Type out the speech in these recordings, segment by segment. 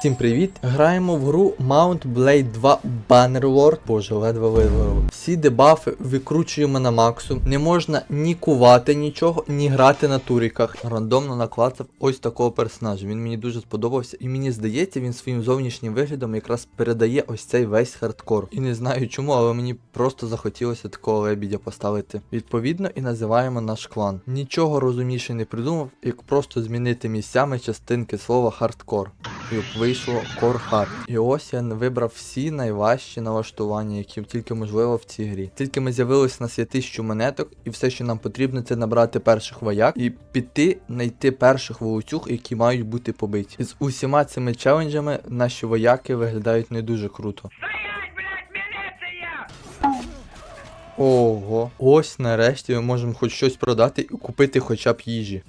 Всім привіт! Граємо в гру Mount Blade 2 Bannerlord. Боже, ледве виговорив. Всі дебафи викручуємо на максимум. Не можна ні кувати нічого, ні грати на туріках. Рандомно наклацав ось такого персонажа. Він мені дуже сподобався, і мені здається, він своїм зовнішнім виглядом якраз передає ось цей весь хардкор. І не знаю чому, але мені просто захотілося такого лебідя поставити. Відповідно, і називаємо наш клан. Нічого розумніше не придумав, як просто змінити місцями частинки слова хардкор. І вийшло Core Hard. І ось я вибрав всі найважчі налаштування, які тільки можливо в цій грі. Тільки ми з'явилися на святищу монеток, і все, що нам потрібно, це набрати перших вояк і піти знайти перших волоцюг, які мають бути побиті. І з усіма цими челенджами наші вояки виглядають не дуже круто. Ого, ось нарешті ми можемо хоч щось продати і купити хоча б їжі.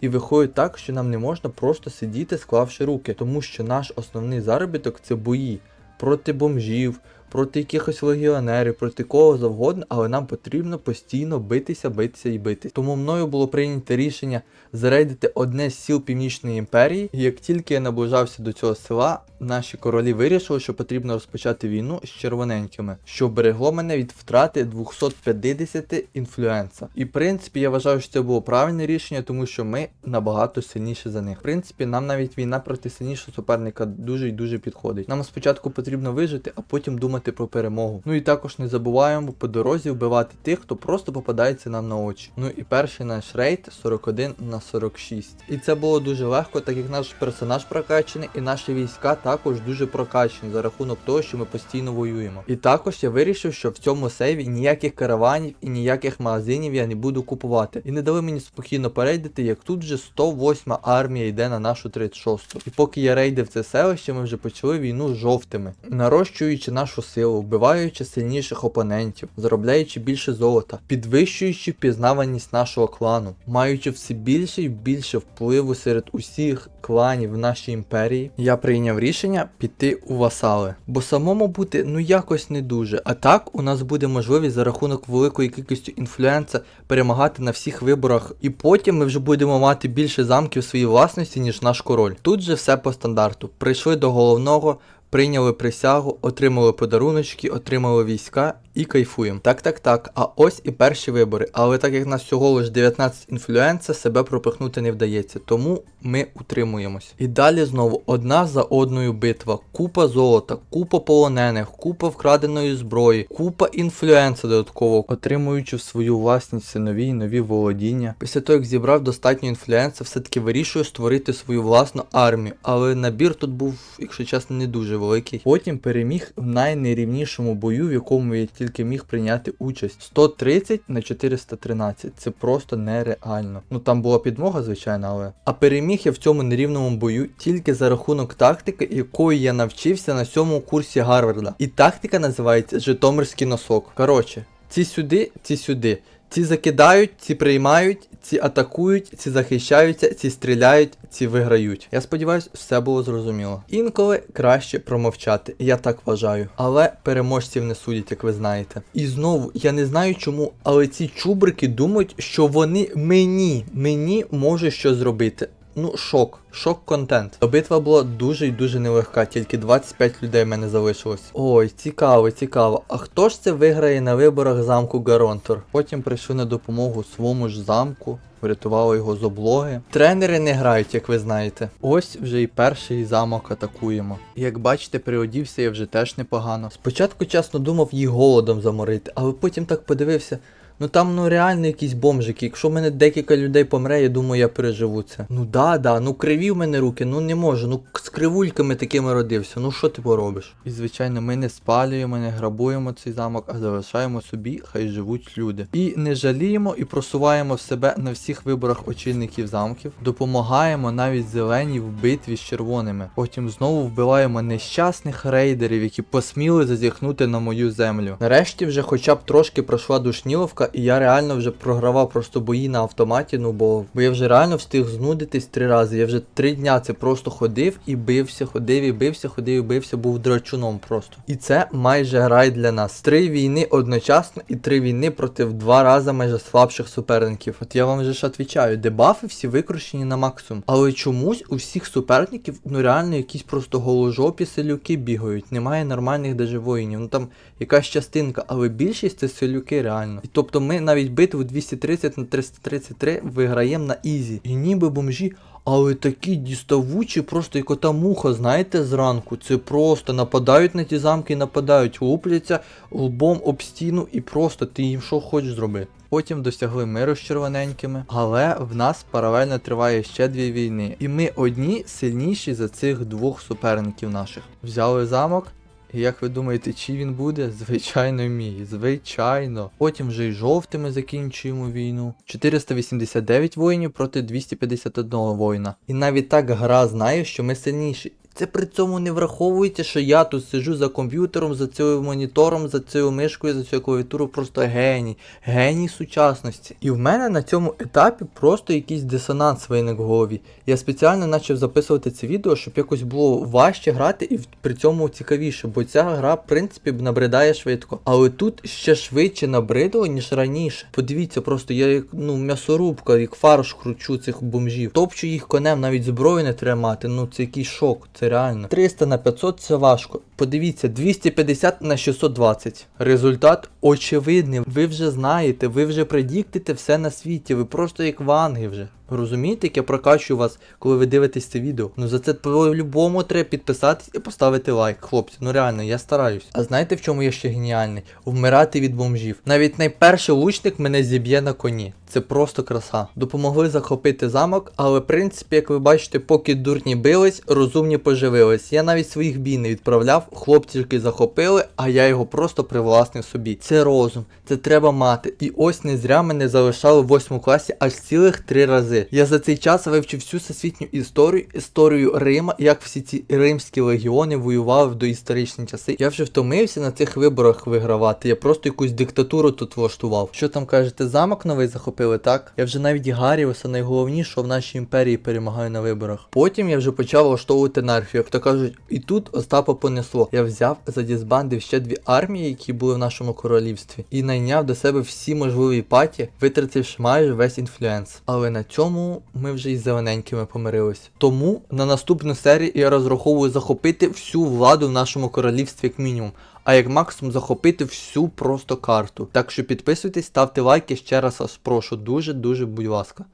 І виходить так, що нам не можна просто сидіти, склавши руки, тому що наш основний заробіток це бої проти бомжів, проти якихось легіонерів, проти кого завгодно, але нам потрібно постійно битися, битися і битися. Тому мною було прийнято рішення зарейдити одне з сіл Північної імперії. І як тільки я наближався до цього села, наші королі вирішили, що потрібно розпочати війну з червоненькими, що берегло мене від втрати 250 інфлюенса. І в принципі я вважаю, що це було правильне рішення, тому що ми набагато сильніші за них. В принципі, нам навіть війна проти сильнішого суперника дуже і дуже підходить. Нам спочатку потрібно вижити, а потім думати про перемогу. Ну і також не забуваємо по дорозі вбивати тих, хто просто попадається нам на очі. Ну і перший наш рейд 41 на 46. І це було дуже легко, так як наш персонаж прокачаний, і наші війська також дуже прокачані за рахунок того, що ми постійно воюємо. І також я вирішив, що в цьому сейві ніяких караванів і ніяких магазинів я не буду купувати. І не дали мені спокійно перейдити, як тут вже 108 армія йде на нашу 36-ту. І поки я рейдив це селище, ми вже почали війну з жовтими, нарощуючи нашу силу, вбиваючи сильніших опонентів, заробляючи більше золота, підвищуючи впізнаваність нашого клану, маючи все більше і більше впливу серед усіх кланів в нашій імперії, я прийняв рішення піти у васали. Бо самому бути ну якось не дуже. А так у нас буде можливість за рахунок великої кількості інфлюенса перемагати на всіх виборах, і потім ми вже будемо мати більше замків своїй власності, ніж наш король. Тут же все по стандарту. Прийшли до головного. Прийняли присягу, отримали подаруночки, отримали війська і кайфуємо. Так, так, так. А ось і перші вибори. Але так як нас всього лише 19 інфлюенса, себе пропихнути не вдається. Тому ми утримуємось. І далі знову одна за одною битва. Купа золота, купа полонених, купа вкраденої зброї, купа інфлюенса додатково, отримуючи в свою власність нові й нові володіння. Після того, як зібрав достатньо інфлюенса, все-таки вирішую створити свою власну армію. Але набір тут був, якщо чесно, не дуже великий. Потім переміг в найнерівнішому бою, в якому я тільки міг прийняти участь. 130 на 413. Це просто нереально. Ну там була підмога, звичайно, але. А переміг я в цьому нерівному бою тільки за рахунок тактики, якої я навчився на сьомому курсі Гарварда. І тактика називається Житомирський носок. Коротше, ці сюди, ці сюди. Ці закидають, ці приймають, ці атакують, ці захищаються, ці стріляють, ці виграють. Я сподіваюся, все було зрозуміло. Інколи краще промовчати, я так вважаю. Але переможців не судять, як ви знаєте. І знову я не знаю чому, але ці чубрики думають, що вони мені, мені можуть щось зробити. Ну, шок, шок контент. Битва була дуже і дуже нелегка, тільки 25 людей в мене залишилось. Ой, цікаво, цікаво. А хто ж це виграє на виборах замку Гаронтор? Потім прийшли на допомогу своєму ж замку. Врятували його з облоги. Тренери не грають, як ви знаєте. Ось вже і перший замок атакуємо. Як бачите, приодівся я вже теж непогано. Спочатку чесно думав їх голодом заморити, але потім так подивився. Ну там ну реально якісь бомжики. Якщо в мене декілька людей помре, я думаю, я переживу це. Ну да, да, ну криві в мене руки, ну не можу. Ну з кривульками такими родився. Ну що ти поробиш? І звичайно, ми не спалюємо, не грабуємо цей замок, а залишаємо собі, хай живуть люди. І не жаліємо і просуваємо себе на всіх виборах очільників замків. Допомагаємо навіть зеленій в битві з червоними. Потім знову вбиваємо нещасних рейдерів, які посміли зазіхнути на мою землю. Нарешті вже хоча б трошки пройшла душніловка, і я реально вже програвав просто бої на автоматі, ну бо, бо я вже реально встиг знудитись три рази. Я вже три дня це просто ходив і бився, ходив і бився, ходив і бився, був драчуном просто. І це майже рай для нас. Три війни одночасно і три війни проти в два рази майже слабших суперників. От я вам вже ж відповідаю, дебафи всі викручені на максимум. Але чомусь у всіх суперників ну реально якісь просто голожопі селюки бігають. Немає нормальних даже воїнів. Ну там якась частинка, але більшість це селюки реально. І тобто ми навіть битву 230 на 333 виграємо на ізі. І ніби бомжі. Але такі діставучі, просто як ота муха, знаєте, зранку. Це просто нападають на ті замки нападають, лупляться лбом об стіну і просто ти їм що хочеш зроби. Потім досягли миру з червоненькими, але в нас паралельно триває ще дві війни. І ми одні сильніші за цих двох суперників наших. Взяли замок. І як ви думаєте, чи він буде? Звичайно, мій. Звичайно. Потім вже й жовтими закінчуємо війну. 489 воїнів проти 251 воїна. І навіть так гра знає, що ми сильніші. Це при цьому не враховується, що я тут сиджу за комп'ютером, за цим монітором, за цією мишкою, за цією клавіатурою, просто геній, геній сучасності. І в мене на цьому етапі просто якийсь дисонанс виник в голові. Я спеціально почав записувати це відео, щоб якось було важче грати і при цьому цікавіше, бо ця гра, в принципі, набридає швидко. Але тут ще швидше набридло, ніж раніше. Подивіться, просто я як ну м'ясорубка, як фарш кручу цих бомжів. Топчу їх конем, навіть зброю не треба мати. Ну це якийсь шок, це реально. 300 на 500 це важко. Подивіться, 250 на 620. Результат очевидний. Ви вже знаєте, ви вже предіктите все на світі. Ви просто як ванги вже. Розумієте, як я прокачую вас, коли ви дивитесь це відео? Ну за це по-любому треба підписатись і поставити лайк, хлопці. Ну реально, я стараюсь. А знаєте в чому я ще геніальний? Вмирати від бомжів. Навіть найперший лучник мене зіб'є на коні. Це просто краса. Допомогли захопити замок, але в принципі, як ви бачите, поки дурні бились, розумні поживились. Я навіть своїх бій не відправляв, хлопці захопили, а я його просто привласнив собі. Це розум, це треба мати. І ось не зря мене залишали в 8 класі аж цілих три рази. Я за цей час вивчив всю всесвітню історію, історію Рима, як всі ці римські легіони воювали в доісторичні часи. Я вже втомився на цих виборах вигравати. Я просто якусь диктатуру тут влаштував. Що там кажете, замок новий захопили, так? Я вже навіть Гаріуса найголовнішого в нашій імперії перемагаю на виборах. Потім я вже почав влаштовувати анархію, як то кажуть, і тут Остапа понесло. Я взяв задізбандив ще дві армії, які були в нашому королівстві, і найняв до себе всі можливі паті, витративши майже весь інфлюенс. Але на цьому ми вже із зелененькими помирились. Тому на наступну серію я розраховую захопити всю владу в нашому королівстві як мінімум. А як максимум захопити всю просто карту. Так що підписуйтесь, ставте лайки, ще раз вас прошу, дуже дуже будь ласка.